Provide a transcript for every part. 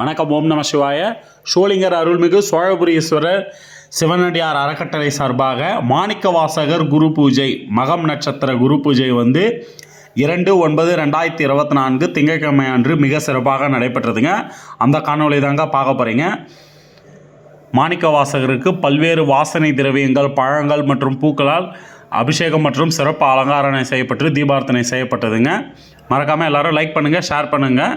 வணக்கம் ஓம் நம சிவாய. சோளிங்கர் அருள்மிகு சோழபுரீஸ்வரர் சிவனடியார் அறக்கட்டளை சார்பாக மாணிக்க வாசகர் குரு பூஜை மகம் நட்சத்திர குரு பூஜை வந்து இரண்டு ஒன்பது ரெண்டாயிரத்தி இருபத்தி நான்கு திங்கட்கிழமை அன்று மிக சிறப்பாக நடைபெற்றதுங்க. அந்த காணொலி தாங்க பார்க்க போகிறீங்க மாணிக்க வாசகருக்கு பல்வேறு வாசனை திரவியங்கள் பழங்கள் மற்றும் பூக்களால் அபிஷேகம் மற்றும் சிறப்பு அலங்காரணை செய்யப்பட்டு தீபார்த்தனை செய்யப்பட்டதுங்க. மறக்காமல் எல்லோரும் லைக் பண்ணுங்கள் ஷேர் பண்ணுங்கள்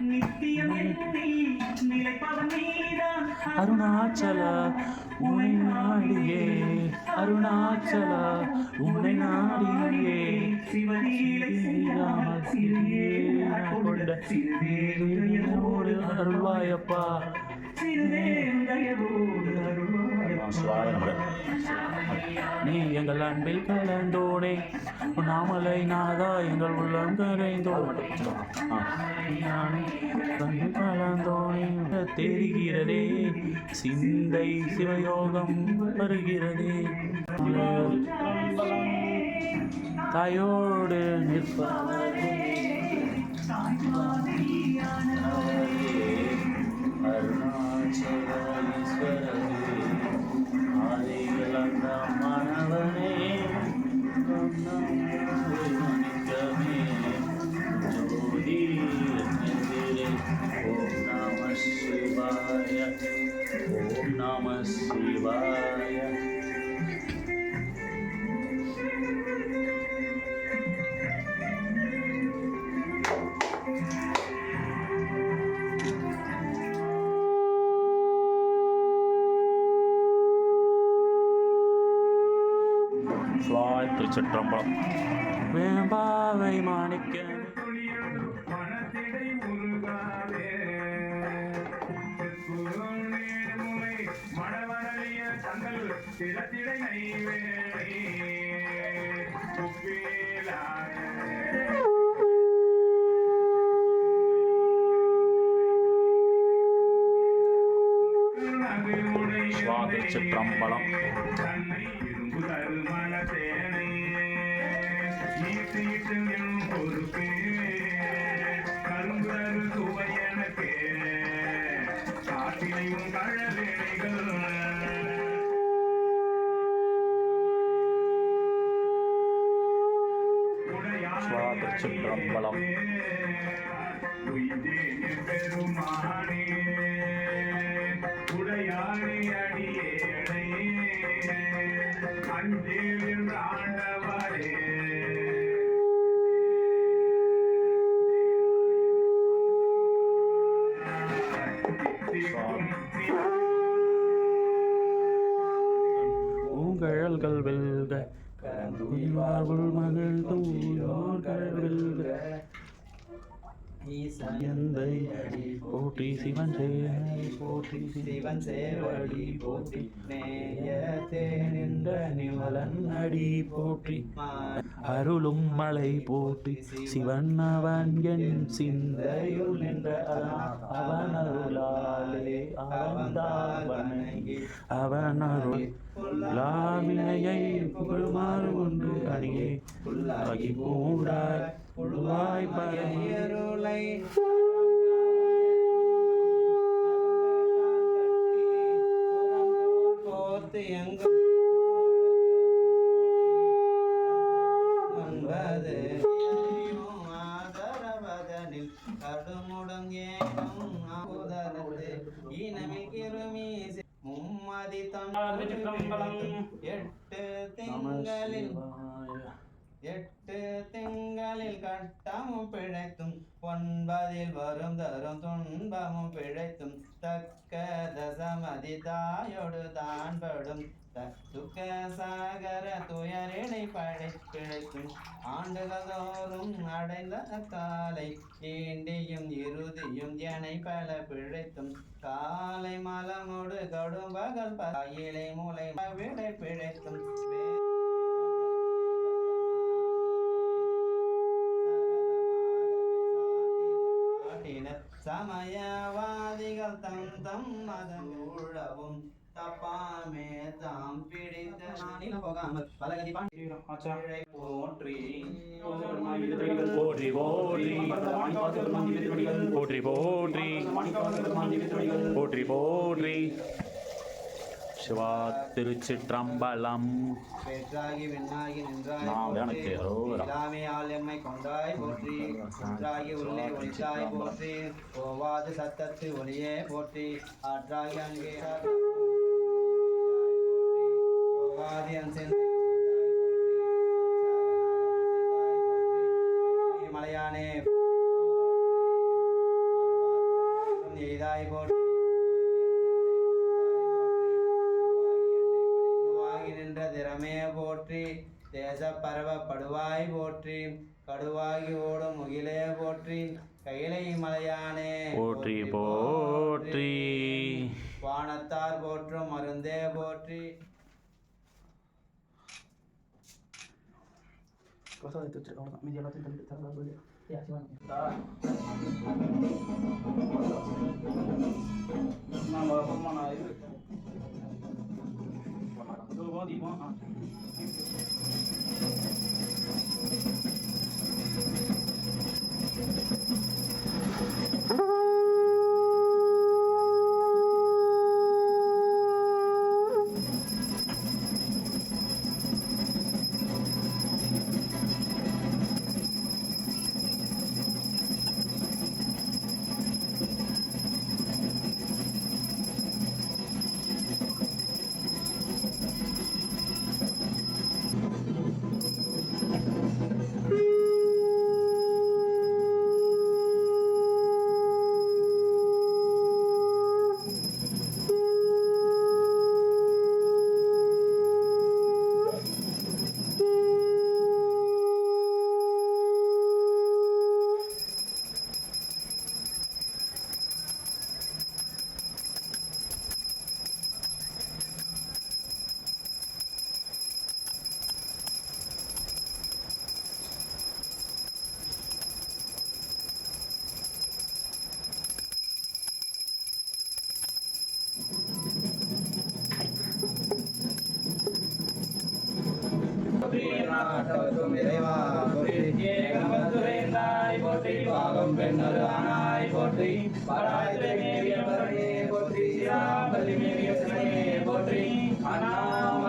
சத்தியமீதான் சகலமீதான் அருணாச்சல உன்னை நாடியே. அருணாச்சல உன்னை நாடியே. சிவனீராமல் சிறியே. கொண்ட சிறுவேயோடு நீ எங்கள் அன்பில் கலந்தோனே நாமலை நாதா எங்கள் உள்ளம் கரைந்தோனே கலந்தோனே தெரிகிறதே சிந்தை சிவயோகம் வருகிறதே. தாயோடு நிற்பவரே. அருணாச்சல திருச்சிற்றம்பலம் வேம்பாவை மாணிக்க. மணவரலிய தங்கள் சுவா திருச்சிற்றம்பலம் பெருமானே உடையானே அடியேனை அஞ்சேல் ஆண்டவரே கழல்கள் வெல்க. கருங்குயில்வார்கள் மகிழ்ந்தும் தூயோர்கள் வெல்க. எந்தை போற்றி சிவன் சேனை போற்றி சிவன் சேவடி போற்றி நேயத்தே நின்ற நிமலன் அடி போற்றி அருளும் மலை போற்றி சிவன் அவன் என் சிந்தையுள் நின்ற அவன் அருளாலே அவன் தான் வணங்கி அவன் அருள். லாவினையை புகழுமாறு ஒன்று அணியே புல்லாகி பூண்டாய் புழுவாய் அருளை. போத்து எங்கும் ஒன்பது ஆதரவதனில் கடுமுடங்கேனும் ஆகுதரத்து. ஈனமில் கிருமி மும்மதி தமிழ் எட்டு திங்களில். எட்டு திங்களில் கட்டமும் பிழைத்தும் ஒன்பதில் வரும் தரும் துன்பமும் பிழைத்தும் தக்க தசமதி தாயோடு தான் படும் துக்க சாகர துயரினை படை பிழைக்கும் ஆண்டுகள் தோறும் அடைந்த காலை ஈண்டியும் இறுதியும் எனை பல பிழைத்தும் காலை மலமோடு கடும் பகல் பயிலை மூளை விடை பிழைத்தும் காட்டினர் சமயவாதிகள் தம் தம் மதம் உழவும் தப்பாமே தாம் பிடித்த நானில் போகாமல் பலகதி பாண்டியை போற்றி. போற்றி போற்றி. போற்றி போற்றி. போற்றி போற்றி. சிவா திருச்சிற்றம்பலம். பெற்றாகி விண்ணாகி நின்றாய் எனக்கு ஆள் எம்மை கொண்டாய் போற்றி. ஒன்றாகி உள்ளே ஒளித்தாய் போற்றி. போவாது சத்தத்து ஒளியே போற்றி. ஆற்றாகி அங்கே போவாதி மலையானே எய்தாய் போற்றி. போற்றி தேச பரவப்படுவாய் போற்றி கடுவாகி ஓடும் முகிலே போற்றி கைலை மலையானே போற்றி போற்றி வானத்தார் போற்றும் மருந்தே போற்றி. இறைவா नरवानाय पोत्री परायते मेरिय परमे पोत्री या बलि मेरिय सने पोत्री अनाम